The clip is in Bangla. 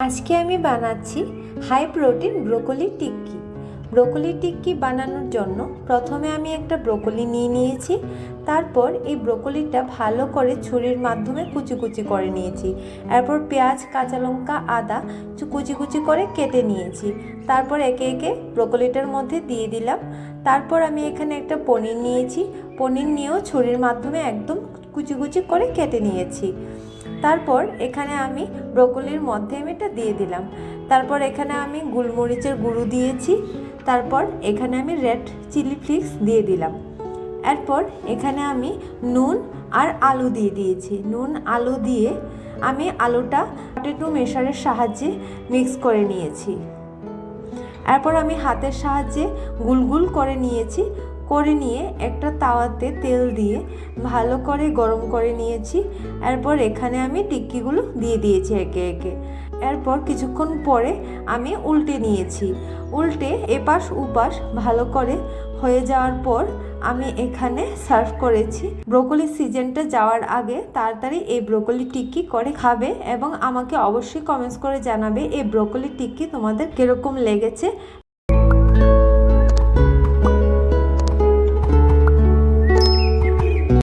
আজকে আমি বানাচ্ছি high protein broccoli tikki. Broccoli tikki বানানোর জন্য প্রথমে আমি একটা ব্রোকলি নিয়ে নিয়েছি, তারপর এই ব্রোকলিটা ভালো করে ছুরির মাধ্যমে কুচি কুচি করে নিয়েছি। এরপর পেঁয়াজ, কাঁচা লঙ্কা, আদা কুচি কুচি করে কেটে নিয়েছি। তারপর একে একে ব্রোকলিটার মধ্যে দিয়ে দিলাম। তারপর আমি এখানে একটা পনির নিয়েছি। পনির নিয়েও ছুরির মাধ্যমে একদম কুচি কুচি করে কেটে নিয়েছি। তারপর এখানে আমি ব্রোকলির মধ্যে আমি এটা দিয়ে দিলাম। তারপর এখানে আমি গোলমরিচের গুঁড়ো দিয়েছি। তারপর এখানে আমি রেড চিলি ফ্লেক্স দিয়ে দিলাম। এরপর এখানে আমি নুন আর আলু দিয়ে দিয়েছি। নুন, আলু দিয়ে আমি আলুটা পটেটো মেশারের সাহায্যে মিক্স করে নিয়েছি। এরপর আমি হাতের সাহায্যে গুলগুল করে নিয়েছি। করে নিয়ে একটা তাওয়াতে তেল দিয়ে ভালো করে গরম করে নিয়েছি। এরপর এখানে আমি টিক্কিগুলো দিয়ে দিয়েছি একে একে। এরপর কিছুক্ষণ পরে আমি উল্টে নিয়েছি। উল্টে এপাশ উপাশ ভালো করে হয়ে যাওয়ার পর আমি এখানে সার্ভ করেছি। ব্রোকলি সিজনটা যাওয়ার আগে তাড়াতাড়ি এই ব্রোকলি টিক্কি করে খাবে এবং আমাকে অবশ্যই কমেন্টস করে জানাবে এই ব্রোকলি টিক্কি তোমাদের কীরকম লেগেছে